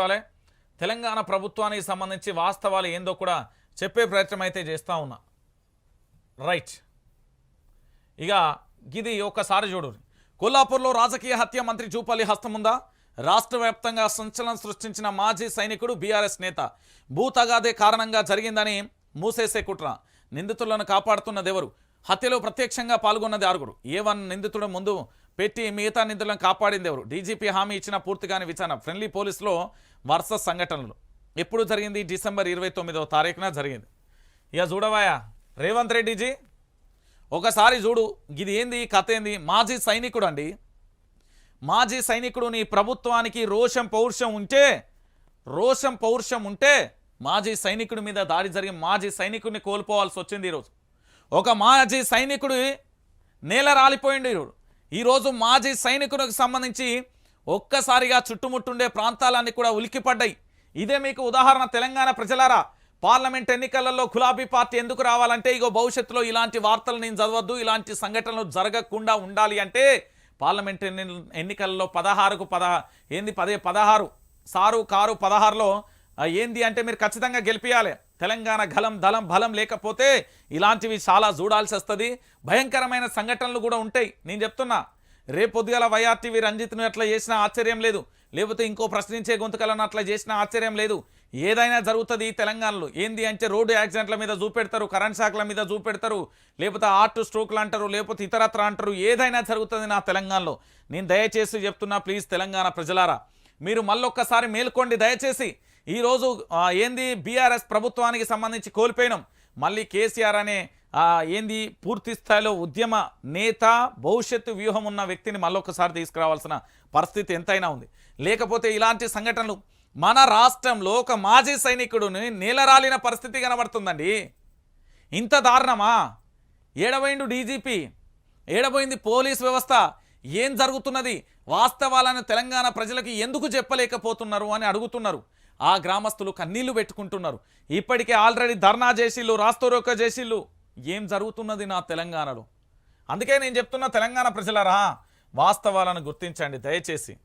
ఉండాలి. తెలంగాణ ప్రభుత్వానికి సంబంధించి వాస్తవాలు ఏందో కూడా చెప్పే ప్రయత్నం అయితే చేస్తూ ఉన్నా. రైట్. ఇక ఇది ఒక్కసారి చూడు. కొల్లాపూర్లో రాజకీయ హత్య మంత్రి జూపల్లి హస్తముందా? రాష్ట్ర వ్యాప్తంగా సంచలనం సృష్టించిన మాజీ సైనికుడు బీఆర్ఎస్ నేత. భూతగాదే కారణంగా జరిగిందని మూసేసే కుట్ర. నిందితులను కాపాడుతున్నదెవరు? హత్యలో ప్రత్యక్షంగా పాల్గొన్నది ఆరుగురు. ఏ వన్ నిందితుడు ముందు పెట్టి మిగతా నిధులను కాపాడింది ఎవరు? డీజీపీ హామీ ఇచ్చిన పూర్తిగాని విచారణ. ఫ్రెండ్లీ పోలీసులో వరుస సంఘటనలు. ఎప్పుడు జరిగింది? డిసెంబర్ ఇరవై తొమ్మిదవ తారీఖున జరిగింది. ఇక చూడవాయా? రేవంత్ రెడ్డిజీ ఒకసారి చూడు. ఇది ఏంది? కథ ఏంది? మాజీ సైనికుడు అండి మాజీ సైనికుడు నీ ప్రభుత్వానికి రోషం పౌరుషం ఉంటే రోషం పౌరుషం ఉంటే మాజీ సైనికుడి మీద దాడి జరిగి మాజీ సైనికుడిని కోల్పోవాల్సి వచ్చింది ఈరోజు. ఒక మాజీ సైనికుడు నేల రాలిపోయిండు ఈరోజు. ఈరోజు మాజీ సైనికులకు సంబంధించి ఒక్కసారిగా చుట్టుముట్టుండే ప్రాంతాలన్నీ కూడా ఉలిక్కిపడ్డాయి ఇదే మీకు ఉదాహరణ తెలంగాణ ప్రజలారా. పార్లమెంట్ ఎన్నికలలో గులాబీ పార్టీ ఎందుకు రావాలంటే ఇగో భవిష్యత్తులో ఇలాంటి వార్తలు నేను చదవద్దు ఇలాంటి సంఘటనలు జరగకుండా ఉండాలి అంటే పార్లమెంట్ ఎన్నికలలో ఎన్నికల్లో పదహారుకు పదహ ఏంది పదే పదహారు సారు కారు పదహారులో ఏంది అంటే మీరు ఖచ్చితంగా గెలిపించాలి తెలంగాణ గలం దళం బలం లేకపోతే ఇలాంటివి చాలా చూడాల్సి వస్తుంది. భయంకరమైన సంఘటనలు కూడా ఉంటాయి. నేను చెప్తున్నా రేపొద్దుగల వైఆర్టీవీ రంజిత్ను అట్లా చేసినా ఆశ్చర్యం లేదు. లేకపోతే ఇంకో ప్రశ్నించే గొంతుకలను అట్లా చేసినా ఆశ్చర్యం లేదు. ఏదైనా జరుగుతుంది ఈ తెలంగాణలో. ఏంది అంటే రోడ్డు యాక్సిడెంట్ల మీద చూపెడతారు కరెంట్ షాక్ల మీద చూపెడతారు లేకపోతే ఆర్ట్ స్ట్రోక్లు అంటారు లేకపోతే ఇతరత్ర అంటారు. ఏదైనా జరుగుతుంది నా తెలంగాణలో. నేను దయచేసి చెప్తున్నా ప్లీజ్ తెలంగాణ ప్రజలారా మీరు మళ్ళొక్కసారి మేల్కోండి. దయచేసి ఈరోజు ఏంది బీఆర్ఎస్ ప్రభుత్వానికి సంబంధించి కోల్పోయినాం. మళ్ళీ కేసీఆర్ అనే ఏంది పూర్తి స్థాయిలో ఉద్యమ నేత భవిష్యత్తు వ్యూహం ఉన్న వ్యక్తిని మళ్ళొకసారి తీసుకురావాల్సిన పరిస్థితి ఎంతైనా ఉంది. లేకపోతే ఇలాంటి సంఘటనలు మన రాష్ట్రంలో ఒక మాజీ సైనికుడిని నేలరాలిన పరిస్థితి కనబడుతుందండి. ఇంత దారుణమా? ఏడబోయిండు డీజీపీ ఏడబోయింది పోలీస్ వ్యవస్థ ఏం జరుగుతున్నది? వాస్తవాలను తెలంగాణ ప్రజలకు ఎందుకు చెప్పలేకపోతున్నారు అని అడుగుతున్నారు. ఆ గ్రామస్తులు కన్నీళ్ళు పెట్టుకుంటున్నారు. ఇప్పటికే ఆల్రెడీ ధర్నా చేసిళ్ళు రాస్తోరోక చేసిళ్ళు. ఏం జరుగుతున్నది నా తెలంగాణలో? అందుకే నేను చెప్తున్నా తెలంగాణ ప్రజలరా వాస్తవాలను గుర్తించండి దయచేసి.